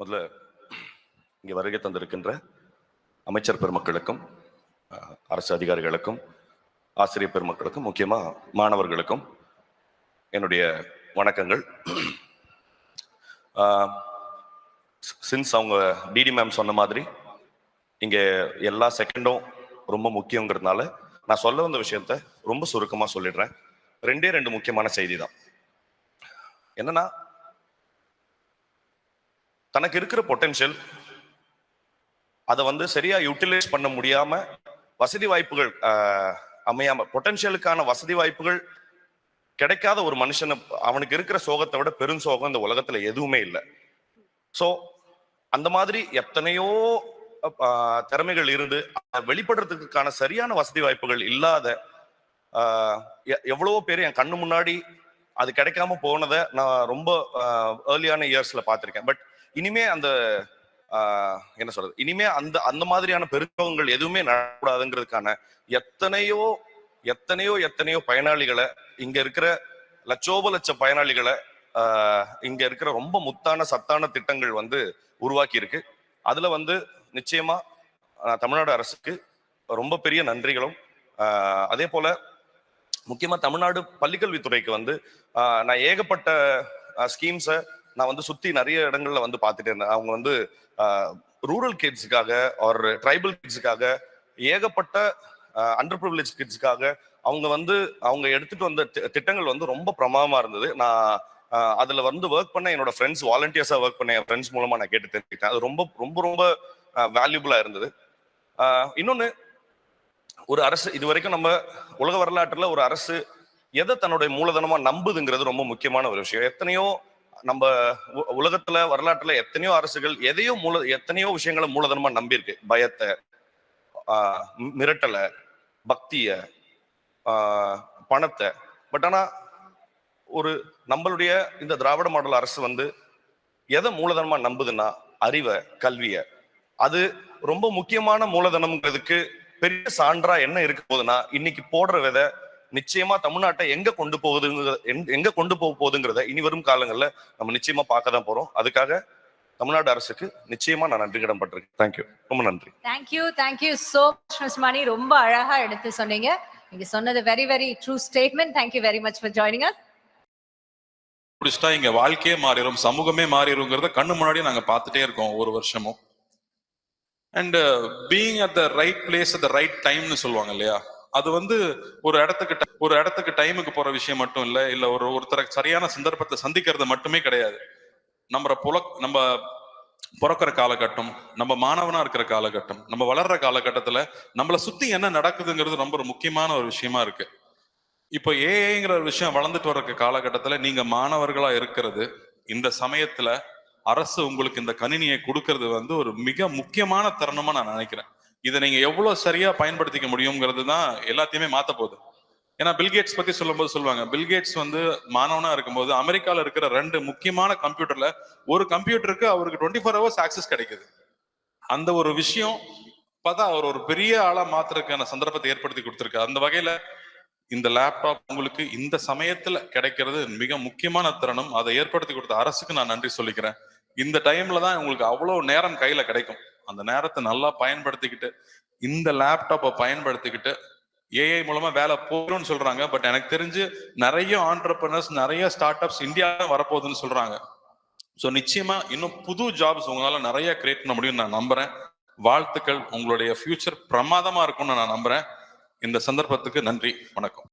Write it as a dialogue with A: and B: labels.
A: முதல்ல இங்கே வருகை தந்திருக்கின்ற அமைச்சர் பெருமக்களுக்கும் அரசு அதிகாரிகளுக்கும் ஆசிரியர் பெருமக்களுக்கும் முக்கியமாக மாணவர்களுக்கும் என்னுடைய வணக்கங்கள். சின்ஸ் அவங்க டிடி மேம் சொன்ன மாதிரி இங்கே எல்லா செகண்டும் ரொம்ப முக்கியங்கிறதுனால நான் சொல்ல வந்த விஷயத்த ரொம்ப சுருக்கமாக சொல்லிடுறேன். ரெண்டே ரெண்டு முக்கியமான செய்தி தான் என்னன்னா தனக்கு இருக்கிற பொட்டென்ஷியல் அதை வந்து சரியா யூட்டிலைஸ் பண்ண முடியாம வசதி வாய்ப்புகள் அமையாம பொட்டென்ஷியலுக்கான வசதி வாய்ப்புகள் கிடைக்காத ஒரு மனுஷனை அவனுக்கு இருக்கிற சோகத்தை விட பெரும் சோகம் இந்த உலகத்துல எதுவுமே இல்லை. ஸோ அந்த மாதிரி எத்தனையோ திறமைகள் இருந்து அதை வெளிப்படுறதுக்கான சரியான வசதி வாய்ப்புகள் இல்லாத எ- எவ்வளவோ பேர் என் கண்ணு முன்னாடி அது கிடைக்காம போனதை நான் ரொம்ப ஏர்லியான இயர்ஸ்ல பார்த்துருக்கேன். பட் இனிமே அந்த என்ன சொல்றது? இனிமே அந்த அந்த மாதிரியான பெருக்கங்கள் எதுவுமே நடக்கூடாதுங்கிறதுக்கான எத்தனையோ எத்தனையோ எத்தனையோ பயனாளிகளை இங்க இருக்கிற லட்சோப லட்ச பயனாளிகளை இங்க இருக்கிற ரொம்ப முத்தான சத்தான திட்டங்கள் வந்து உருவாக்கி இருக்கு அதுல வந்து நிச்சயமா தமிழ்நாடு அரசுக்கு ரொம்ப பெரிய நன்றிகளும். அதே போல முக்கியமா தமிழ்நாடு பள்ளிக்கல்வித்துறைக்கு வந்து நான் ஏகப்பட்ட ஸ்கீம்ஸை நான் வந்து சுத்தி நிறைய இடங்கள்ல வந்து பார்த்துட்டு இருந்தேன். அவங்க வந்து ரூரல் கிட்ஸுக்காக ஒரு ட்ரைபல் கிட்ஸுக்காக ஏகப்பட்ட அண்டர் ப்ரிவிலேஜ் கிட்ஸுக்காக அவங்க வந்து அவங்க எடுத்துட்டு வந்த திட்டங்கள் வந்து ரொம்ப பிரமாதமா இருந்தது. நான் அதுல வந்து ஒர்க் பண்ண என்னோட ஃப்ரெண்ட்ஸ் வாலண்டியர்ஸா ஒர்க் பண்ண என் ஃப்ரெண்ட்ஸ் மூலமா நான் கேட்டு தெரிஞ்சுக்கிட்டேன். அது ரொம்ப ரொம்ப ரொம்ப வேல்யூபிளா இருந்தது. இன்னொன்னு ஒரு அரசு இது வரைக்கும் நம்ம உலக வரலாற்றுல ஒரு அரசு எதை தன்னுடைய மூலதனமா நம்புதுங்கிறது ரொம்ப முக்கியமான ஒரு விஷயம். எத்தனையோ நம்ம உ- உலகத்துல வரலாற்றுல எத்தனையோ அரசுகள் எதையோ மூல எத்தனையோ விஷயங்களை மூலதனமா நம்பியிருக்கு. பயத்தை ஆஹ் மிரட்டலை பக்திய ஆஹ் பணத்தை. பட் ஆனா ஒரு நம்மளுடைய இந்த திராவிட மாடல் அரசு வந்து எதை மூலதனமா நம்புதுன்னா அறிவை கல்விய. அது ரொம்ப முக்கியமான மூலதனம்ங்கிறதுக்கு பெரிய சான்றா என்ன இருக்க போகுதுன்னா இன்னைக்கு போடுற விதை நிச்சயமா தமிழ்நாட்டை எங்க கொண்டு போகுதுங்க எங்க கொண்டு போக போகுதுங்கிறத இனி வரும் காலங்கள்ல நம்ம நிச்சயமா பார்க்க தான் போறோம். அதுக்காக தமிழ்நாடு அரசுக்கு நிச்சயமா நான் நன்றி கடன் பட்டிருக்கேன். தேங்க்யூ ரொம்ப நன்றி.
B: Thank you thank you so much miss Mani ரொம்ப அழகா எடுத்து சொன்னீங்க. நீங்க சொன்னது very very true statement thank you very much for joining us
C: முடிச்சிட்டா இங்க வாழ்க்கையே மாறிடும் சமூகமே மாறிடுங்கிறத கண்ணு முன்னாடியே நாங்க பார்த்துட்டே இருக்கோம் ஒரு வருஷமும். And being at the right place at the right டைம்னு சொல்லுவாங்க இல்லையா? அது வந்து ஒரு இடத்துக்கு ஒரு இடத்துக்கு டைமுக்கு போற விஷயம் மட்டும் இல்ல இல்ல ஒரு ஒருத்தரை சரியான சந்தர்ப்பத்தை சந்திக்கிறது மட்டுமே கிடையாது. நம்ம புல நம்ம பிறக்கிற காலகட்டம் நம்ம மாணவனா இருக்கிற காலகட்டம் நம்ம வளர்ற காலகட்டத்துல நம்மளை சுத்தி என்ன நடக்குதுங்கிறது ரொம்ப ஒரு முக்கியமான ஒரு விஷயமா இருக்கு. இப்போ ஏஐங்கிற ஒரு விஷயம் வளர்ந்துட்டு வர்ற காலகட்டத்துல நீங்க மாணவர்களா இருக்கிறது இந்த சமயத்துல அரசு உங்களுக்கு இந்த கணினியை கொடுக்கறது வந்து ஒரு மிக முக்கியமான தருணமா நான் நினைக்கிறேன். இதை நீங்க எவ்வளவு சரியா பயன்படுத்திக்க முடியுங்கிறது தான் எல்லாத்தையுமே மாத்த போகுது. ஏன்னா பில்கேட்ஸ் பத்தி சொல்லும்போது சொல்லுவாங்க பில்கேட்ஸ் வந்து மாணவனா இருக்கும்போது அமெரிக்கால இருக்கிற ரெண்டு முக்கியமான கம்ப்யூட்டர்ல ஒரு கம்ப்யூட்டருக்கு அவருக்கு டுவெண்ட்டி ஃபோர் ஹவர்ஸ் ஆக்சஸ் கிடைக்குது. அந்த ஒரு விஷயம் பார்த்தா அவர் ஒரு பெரிய ஆளா மாத்துறதுக்கான சந்தர்ப்பத்தை ஏற்படுத்தி கொடுத்திருக்கு. அந்த வகையில இந்த லேப்டாப் உங்களுக்கு இந்த சமயத்துல கிடைக்கிறது மிக முக்கியமான தருணம். அதை ஏற்படுத்தி கொடுத்த அரசுக்கு நான் நன்றி சொல்லிக்கிறேன். இந்த டைம்ல தான் உங்களுக்கு அவ்வளவு நேரம் கையில கிடைக்கும். அந்த நேரத்தை நல்லா பயன்படுத்திக்கிட்டு இந்த லேப்டாப்பை பயன்படுத்திக்கிட்டு ஏஐ மூலமா வேலை போயிடும்னு சொல்றாங்க. பட் எனக்கு தெரிஞ்சு நிறைய ஆண்டர்பிரினர்ஸ் நிறைய ஸ்டார்ட் அப்ஸ் இந்தியா வரப்போகுதுன்னு சொல்றாங்க. ஸோ நிச்சயமா இன்னும் புது ஜாப்ஸ் உங்களால நிறைய கிரியேட் பண்ண முடியும்னு நான் நம்புறேன். வாழ்த்துக்கள். உங்களுடைய ஃபியூச்சர் பிரமாதமா இருக்கும்னு நான் நம்புறேன். இந்த சந்தர்ப்பத்துக்கு நன்றி. வணக்கம்.